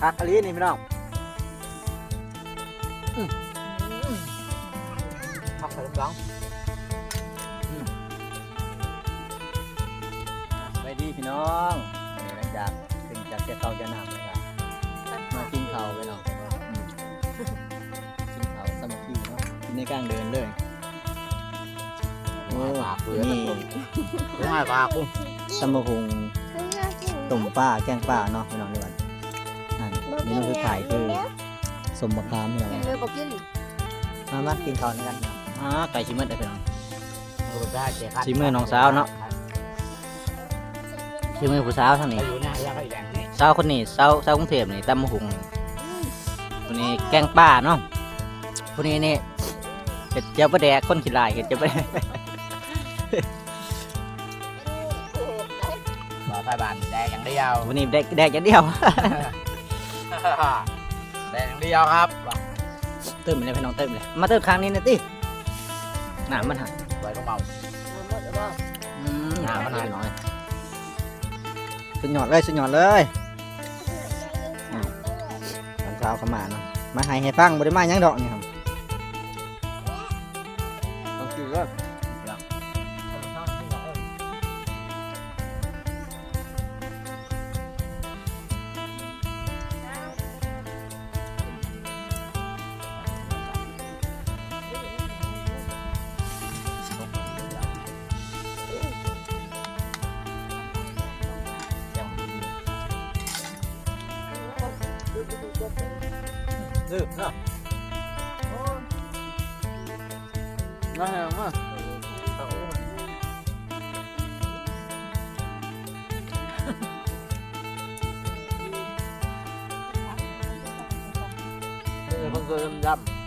คักอันนี้นี่พี่น้องผักใส่ลำลังไปดีพี่น้องหลังจากถึงจากเจ้าเก่าเจะนำเลยครับมากินข้าวไปเนาะอืมกินข้าวสมัคคีเนาะกินในกลางเดินเลยโอ้นี่ง่ปากุ้งตำมะฮุงต้มปลาแกงปลาเนาะพี่น้อง มนูสุดท้ายคือสมมะขามพี่น้องเลยบอกกินมามากินข้าวด้วยกันครับอ่าไก่ชิมเมอร์ได้พี่น้องดูได้เจ๊ครับชิมมือน้องสาวเนาะชิมเมอร์ผู้สาวทั้งนี้อยู่หน้ายังก็อย่างนี้สาวคนนี้สาวสาวกรุงเทพนี่ตำมะฮุงคนนี้แกงปลาเนาะคนนี้นี่เห็ดเจียวปลาแดกคนขี้ลายเห็ดเจียวปลาแดกขอไฟบานแดงอย่างเดียวคนนี้แดกแดกอย่างเดียว แดงอย่างเดียวครับเติมเลยพี่น้องเติมเลย มาเติมครั้งนี้นะติหนามันหักไว้ก็เมาหมดแล้วบ่อืมหนามันหักน้อยสุดยอดเลยสุดยอดเลยอ่าตอนเช้าเข้ามาเนาะมาให้ให้ฟังบริมาหยังดอกนี่ครับ ดื้อเนาะมาเหรอมาเป็นคนเคยดำ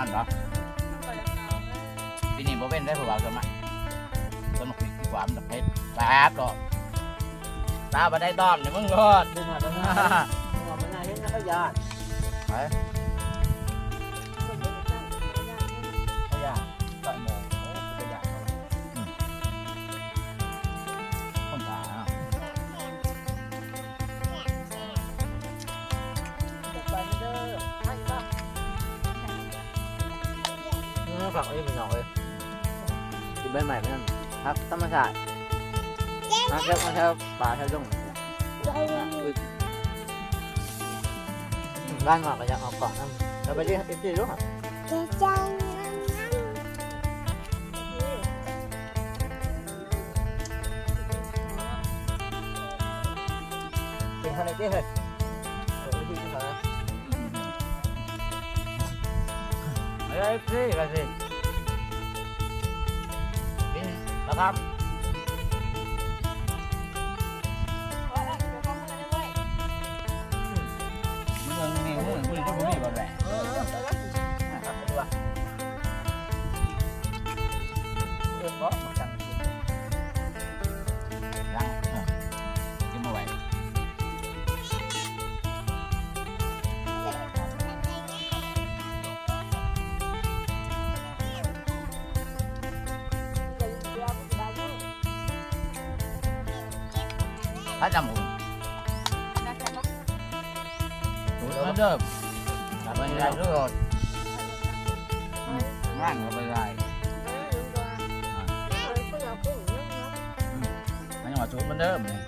ม่ใช่ละไปโดนไปโดนเอาเสื้อมันเหรอปีนี้บ่เป็นได้ผู้บ่าวเสื้อมันสนุกดีกว่ามันตะเพชรแป๊บดอกตาบ่ได้ต้อมเดี๋ยวมึงรอดดึงหาทางหน้าหัวมันน่าเห็นนะก็ยานไป อืมผักไอ้เป็นหน่อยกินใบใหม่ไหมนั่นครับธรรมชาติมาแค่มาแค่ปลาแค่ดงบ้านหมอกก็จะเอากล่องนั่นเราไปเรียกเอฟซีรู้ครับเป็นคนไหนเจ๊เฮ้ยเออพี่เป็นคนไหนเฮ้ยพี่ไปสิ ครับ ถ้าจำผมเหมือนเดิมกลับไปได้ทุกคนงานก็ไปได้มันยังว่าชุดเหมือนเดิมเลย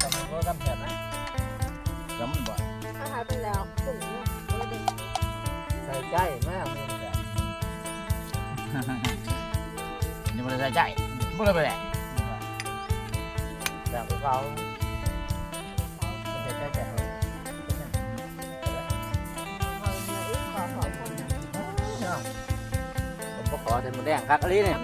ทำไมก็ทำแผนนะจำมันบ่ใส่ใจแม่มันแผนยังไม่ได้ใจไม่ได้ไปแหละแต่พวกเขา ผมก็ขอแต่หมดแดงคักอะไรเนี่ย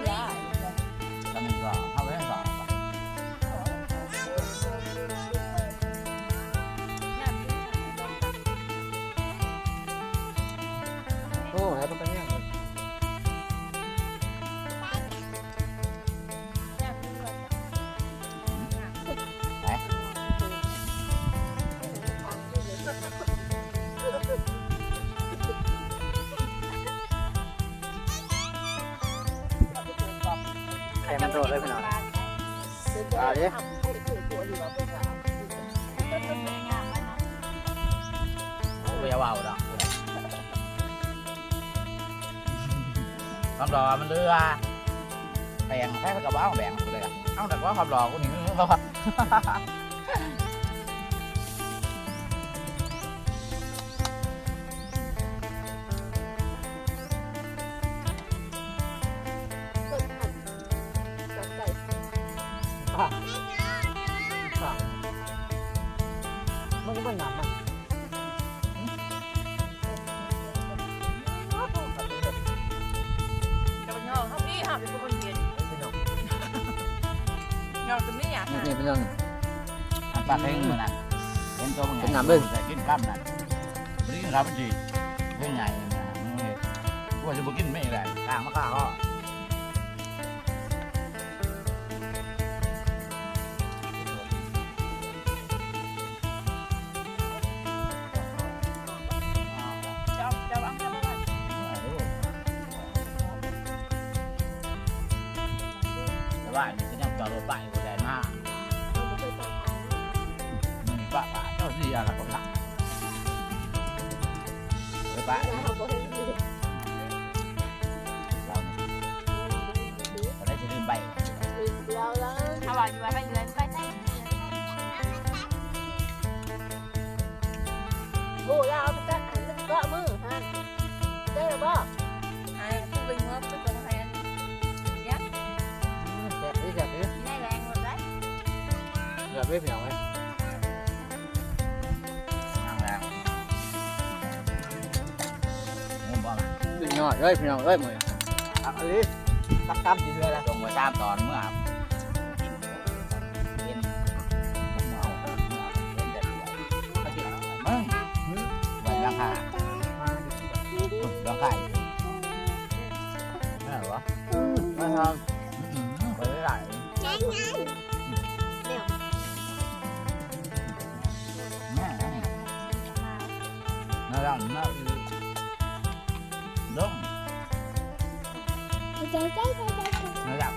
มันโตเลยพี่น้องตาดิไม่เอาเอาดอกความรอมันเรือแบ่งแค่กระเป๋าแบ่งเลยอะเอาแต่ว่าความรอกูนี่มึงบอกมันก็ เป็นยองเขาพี่หาเป็นคนเห็นพี่น้องยองจะไม่อยากนี่นี่พี่น้องอันปลาเพ่งมันนั่นเห็นตัวมึงเป็นน้ำเลยแต่กินข้ามนั่นวันนี้รับมันดีเพ่งใหญ่นะมึงเห็นกูว่าจะมากินไม่ได้กลางมะกาก็ แต่ว่านี่ก็ยังจอดรถไปกูแลมากมึงนี่ป้าป้าเจ้าที่อะไรก็หลักไปป้าเราเราได้จะลืมไปถ้าว่าอยู่ไปเดือนไปใช่ไอ้ผู้เป็นเงือกเป็นตัวแทนแซ่ กือบไม่พี่น้องเลยนั่งแล้วงงบ่มาสุดยอดเลยพี่น้องเอ้ยมืออักอันนี้ตักตามสีเรือแล้วตรงมาตามตอนเมื่อกินเย็นเมาเย็นแต่ รักน่าอือดงน่ารัก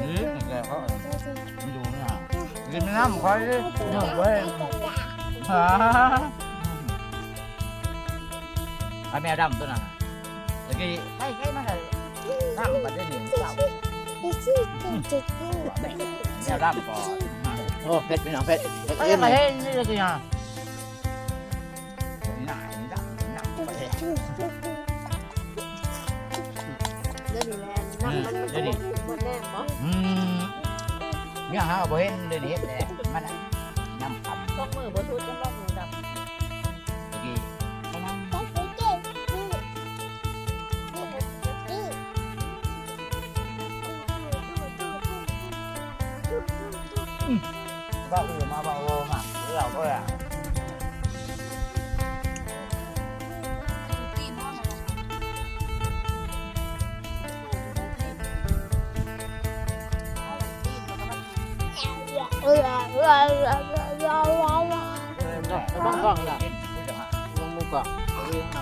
นี่แกเขาไม่ดูเนี่ยกินน้ำคอยดิเนี่ยเว้ยฮะไอ้แมวดำตัวนั้นตะกี้ใช่ใช่มาเลยน้ำมันได้หนึ่งเจ้าแมวดำก่อนำโอ้เผ็ดพี่น้องเผ็ดเผ็ดไม่เอ็มมาเลยเห็นนี่เลยจ้ะ น้ำมันมันแน่นบ่อืมเนี่ยฮะบ่เห็นเลยนี่เห็นแหละมันน่ะ แล้วบ้องกล้องล่ะกินกูจะมาลงมือกล้องเอาเรื่องเ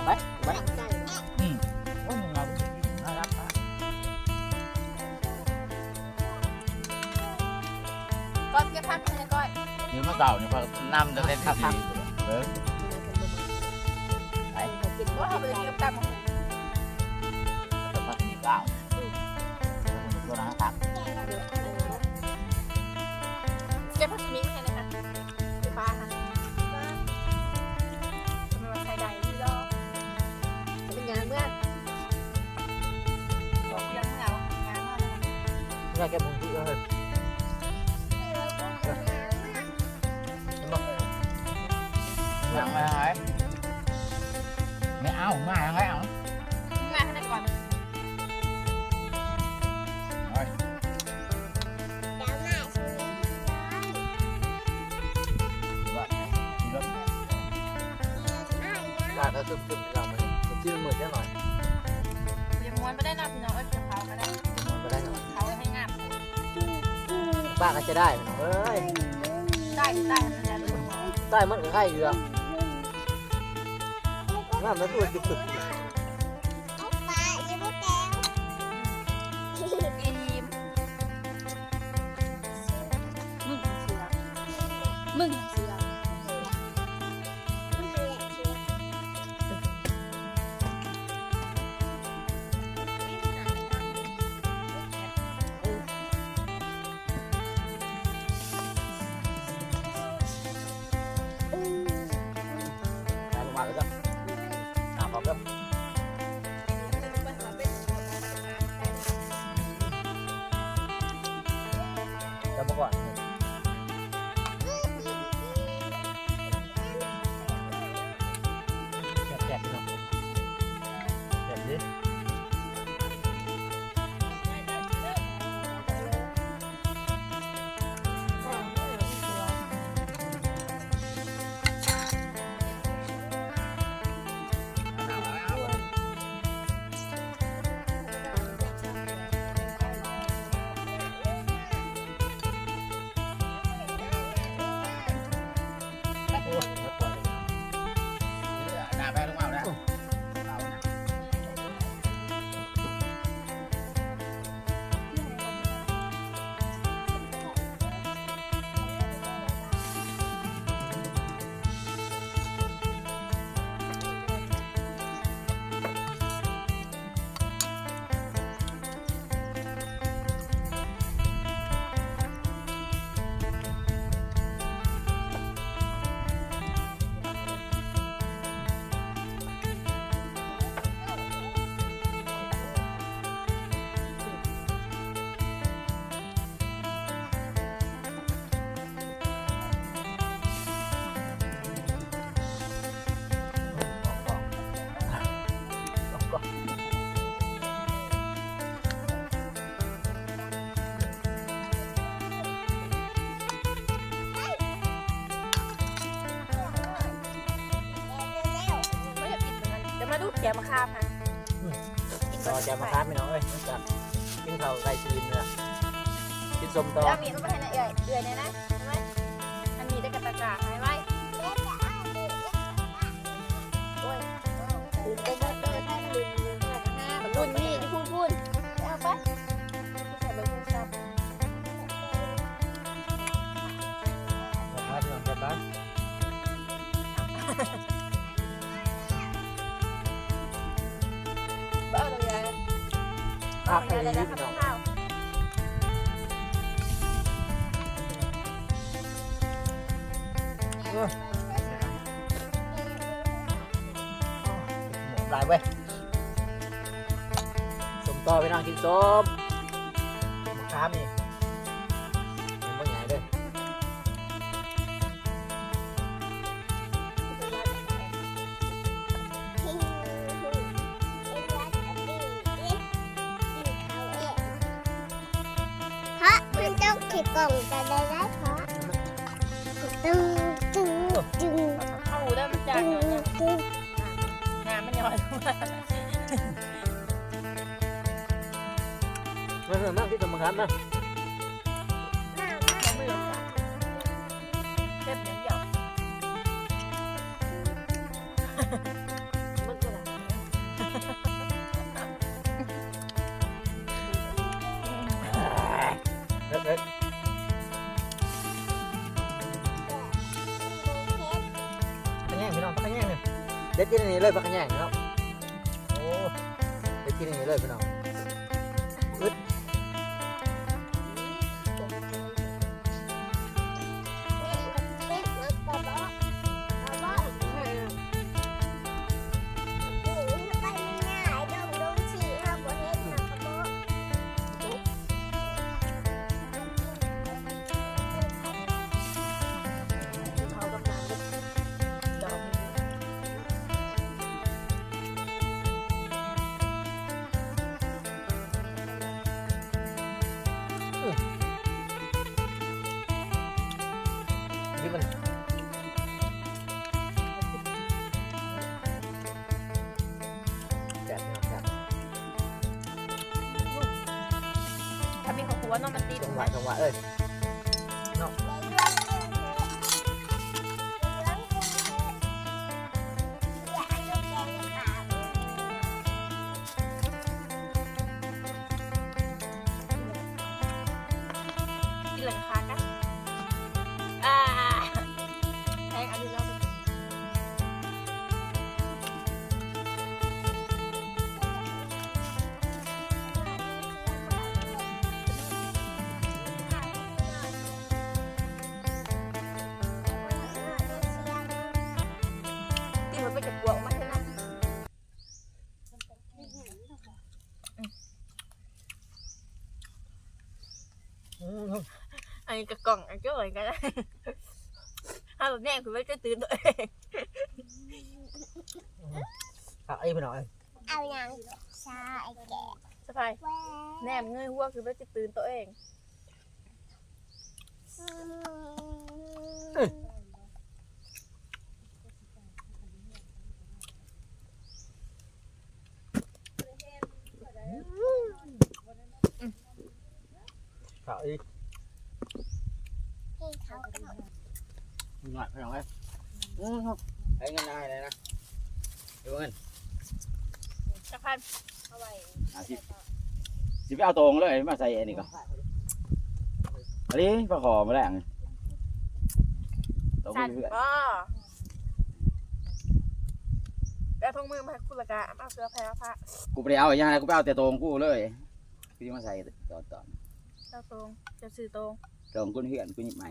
เก็บพักมิ้งเลยนะคะเก็บปลาค่ะจะเป็นวันไทยใดที่รอเป็นงานเมื่อบอกยังเหงางานว่าอยากแก้มุมที่เลยยังไงไม่เอามายังไงเอาาดแล้วซึมๆไปหน่อมันมที่มัเหมือนได้หน่อยอย่าม้วนไม่ได้นะพี่น้องเอ้ยเกี่ยวเขาก็ได้ม้วนก็ได้หน่อยเขาให้งามป้าก็จะได้เอ้ยได้ได้มันจะรู้ได้มันก็ให้อยู่อะงามแล้วตัวจุกๆ梦。 เดี๋ยวมาดูแกมาคาบค่ะต่อจะมาค้าพี่น้องเอ้ยจากกินข้าวไก่ชีนเนี่ยกินส้มต่อแล้วมีต้องไปให้นะเอื่อยเอื่อยเนี่ยนะใช่ไหมอันนี้ได้กระตากาให้ พักใหให้ญ่เลยดีนะพี่ครับน้องข้าวหลายเว้ยสมต่อไปนั่งกินส้มมะขามนี่ กล่องกันได้ไหมเพราะตึงตึงตึงเข้าหูได้มันจะตึงงหน่อยเนี่ยตึงงานมันย่อยลยมามาเถอะมากที่ส้มมะขามนะ เด็ดกินอันนี้เลยปะแยงครับโอ้เด็ดกินอันนี้เลยพี่น้อง มันแซ่บพี่น้องแซ่บถ้ามีของครัวน้องมันตีจังกหไมวะจังหวะเอ้ย นนี้กับกล่องอันก็เหมือนกันถ้าแบบแน่คือไม่จะตื่นตัวเองเอาไอ้พี่น้องเอายังชาไอ้แก่สบายแหวแนมเงยหัวคือไม่จะตื่นตัวเองเอาไอ้ ที่เขาก็ หน่อย พี่น้องเอ้ยอืมครับไอ้เงินอะไรนะดูเงินสะพานอาสิสิไปเอาตรงเลยมาใส่อันนี้ก่อนอันนี้ปลาขอมาแล้วตรงสั่นเพื่อนก็แล้วทงมือมาให้คุณละกะเอาเสื้อแพรผ้ากูไปเอาอย่างไรกูไปเอาแต่ตรงกูเลยกูจะมาใส่ตอนตอนเจ้าตรงเจ้าสื่อตรง ตรงกูเหือนกูหยิบใหม่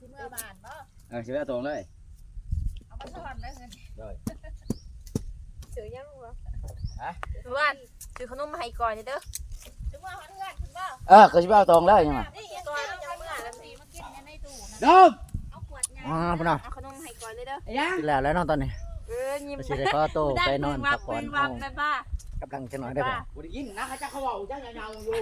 สิเมื่อบานบ่เออสิไปเอาตรงเลยเอามาสอนได้เงินเลยสื่อยังวะฮะทุกวันสื่อขนมมาให้ก่อนเด้อทุกวันเพื่อนคุณบ่เออเขาสิไปเอาตรงเลยยังไงนี่ก่อนเอาเมื่อแล้วสิมากินกันในตู้นะเดิมเอาขวดอ่าพี่น้องเอาขนมให้ก่อนเลยเด้อกินแล้วแล้วน้องตอนนี้เออยิ้มไปสิได้ขอโตวไปนอนพักผ่อนวัเอาบแม่ป้ากำลังจะนอนได้บ่กูได้ยินนะเขาจะเขาบอกจ้าเงาๆอยู่